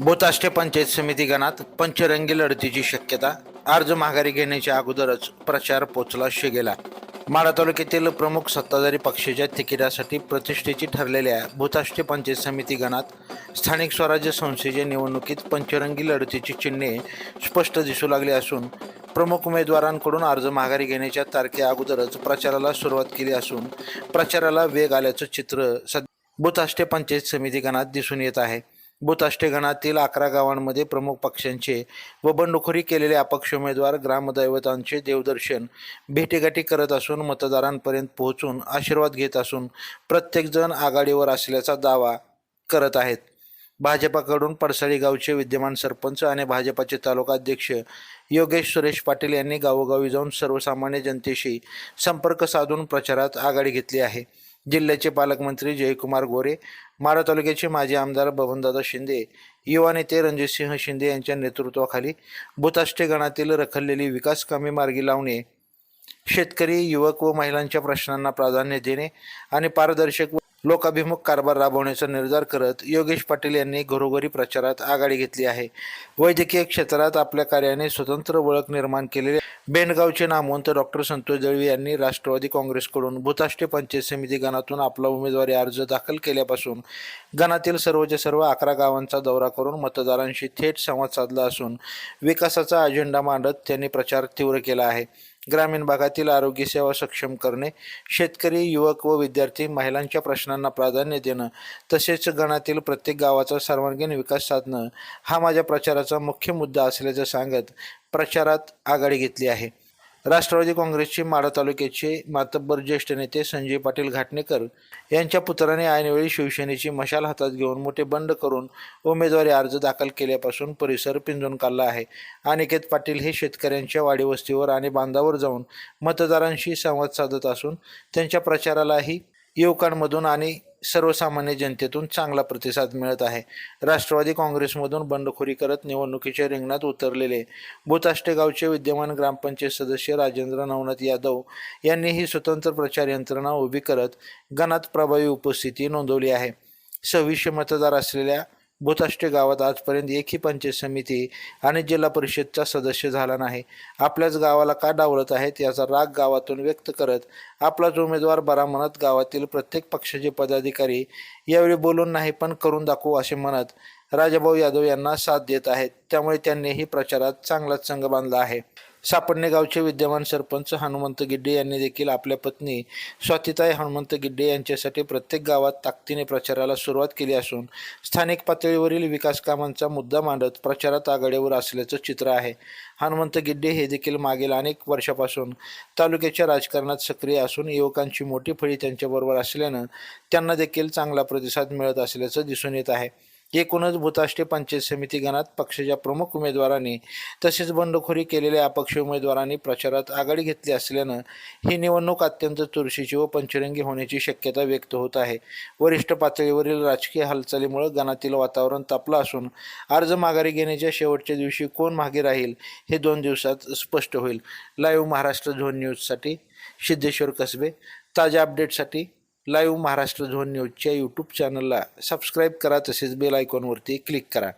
बोताष्टे पंचायत समिती गणात पंचरंगी लढतीची शक्यता. अर्ज माघारी घेण्याच्या अगोदरच प्रचार पोचला शिगेला. माढा तालुक्यातील प्रमुख सत्ताधारी पक्षाच्या तिकिटासाठी प्रतिष्ठेची ठरलेल्या भूताष्टे पंचायत समिती गणात स्थानिक स्वराज्य संस्थेच्या निवडणुकीत पंचरंगी लढतीची चिन्हे स्पष्ट दिसू लागली असून प्रमुख उमेदवारांकडून अर्ज माघारी घेण्याच्या तारखे अगोदरच प्रचाराला सुरुवात केली असून प्रचाराला वेग आल्याचं चित्र सद भूताष्टे पंचायत समिती गणात दिसून येत आहे. भूताष्टेगणातील अकरा गावांमध्ये प्रमुख पक्षांचे व बंडखोरी केलेले अपक्ष उमेदवार ग्रामदैवतांचे देवदर्शन भेटीगाठी करत असून मतदारांपर्यंत पोहोचून आशीर्वाद घेत असून प्रत्येकजण आघाडीवर असल्याचा दावा करत आहेत. भाजपाकडून पडसाळी गावचे विद्यमान सरपंच आणि भाजपाचे तालुकाध्यक्ष योगेश सुरेश पाटील यांनी गावोगावी जाऊन सर्वसामान्य जनतेशी संपर्क साधून प्रचारात आघाडी घेतली आहे. जिल्ह्याचे पालकमंत्री जयकुमार गोरे माढा तालुक्याचे माजी आमदार बबनदादा शिंदे युवा नेते रणजितसिंह शिंदे यांच्या नेतृत्वाखाली भूताष्टे गणातील रखडलेली विकास कामे मार्गी लावणे शेतकरी युवक व महिलांच्या प्रश्नांना प्राधान्य देणे आणि पारदर्शक व लोकाभिमुख कारभार राबवण्याचा निर्धार करत योगेश पाटील यांनी घरोघरी प्रचारात आघाडी घेतली आहे. वैद्यकीय क्षेत्रात आपल्या कार्याने स्वतंत्र ओळख निर्माण केलेले बेंडगावचे नामवंत डॉक्टर संतोष दळवी यांनी राष्ट्रवादी काँग्रेसकडून भूताष्टे पंचायत समिती गणातून आपला उमेदवारी अर्ज दाखल केल्यापासून गणातील सर्वच्या सर्व अकरा गावांचा दौरा करून मतदारांशी थेट संवाद साधला असून विकासाचा अजेंडा मांडत त्यांनी प्रचार तीव्र केला आहे. ग्रामीण भागातील आरोग्य सेवा सक्षम करणे शेतकरी युवक व विद्यार्थी महिलांच्या प्रश्नांना प्राधान्य देणं तसेच गणातील प्रत्येक गावाचा सर्वांगीण विकास साधणं हा माझ्या प्रचाराचा मुख्य मुद्दा असल्याचं सांगत प्रचारात आघाडी घेतली आहे. राष्ट्रवादी काँग्रेसचे माढा तालुक्याचे मातब्बर ज्येष्ठ नेते संजय पाटील घाटणेकर यांच्या पुत्राने ऐनवेळी शिवसेनेची मशाल हातात घेऊन मोठे बंड करून उमेदवारी अर्ज दाखल केल्यापासून परिसर पिंजून काढला आहे. अनिकेत पाटील हे शेतकऱ्यांच्या वाडीवस्तीवर आणि बांधावर जाऊन मतदारांशी संवाद साधत असून त्यांच्या प्रचारालाही युवकांमधून आणि सर्वसामान्य जनतेतून चांगला प्रतिसाद मिळत आहे. राष्ट्रवादी काँग्रेसमधून बंडखोरी करत निवडणुकीच्या रिंगणात उतरलेले भूताष्टे गावचे विद्यमान ग्रामपंचायत सदस्य राजेंद्र नवनाथ यादव यांनी ही स्वतंत्र प्रचार यंत्रणा उभी करत गणात प्रभावी उपस्थिती नोंदवली आहे. सव्वीसशे मतदार असलेल्या भूताष्टे गावात आजपर्यंत एकही पंचायत समिती आणि जिल्हा परिषदचा सदस्य झाला नाही. आपल्याच गावाला का डावलत आहेत याचा राग गावातून व्यक्त करत आपलाच उमेदवार बरा म्हणत गावातील प्रत्येक पक्षाचे पदाधिकारी यावेळी बोलून नाही पण करून दाखवू असे म्हणत राजाभाऊ यादव यांना साथ देत आहेत. त्यामुळे त्यांनीही प्रचारात चांगलाच संघ बांधला आहे. सापडणे गावचे विद्यमान सरपंच हनुमंत गिड्डे यांनी देखील आपल्या पत्नी स्वातिताई हनुमंत गिड्डे यांच्यासाठी प्रत्येक गावात ताकदीने प्रचाराला सुरुवात केली असून स्थानिक पातळीवरील विकास कामांचा मुद्दा मांडत प्रचारात आघाडीवर असल्याचं चित्र आहे. हनुमंत गिड्डे हे देखील मागील अनेक वर्षापासून तालुक्याच्या राजकारणात सक्रिय असून युवकांची मोठी फळी त्यांच्याबरोबर असल्यानं त्यांना देखील चांगला प्रतिसाद मिळत असल्याचं दिसून येत आहे. एकूणच भूताष्टे पंचायत समिती गणात पक्षाच्या प्रमुख उमेदवारांनी तसेच बंडखोरी केलेल्या अपक्ष उमेदवारांनी प्रचारात आघाडी घेतली असल्यानं ही निवडणूक अत्यंत चुरशीची व पंचरंगी होण्याची शक्यता व्यक्त होत आहे. वरिष्ठ पातळीवरील राजकीय हालचालीमुळे गणातील वातावरण तापलं असून अर्ज माघारी घेण्याच्या शेवटच्या दिवशी कोण मागे राहील हे दोन दिवसात स्पष्ट होईल. लाईव्ह महाराष्ट्र झोन न्यूजसाठी सिद्धेश्वर कसबे. ताज्या अपडेटसाठी लाईव्ह महाराष्ट्र झोन न्यूजच्या यूट्यूब चॅनलला सबस्क्राईब करा तसेच बेल आयकॉनवरती क्लिक करा.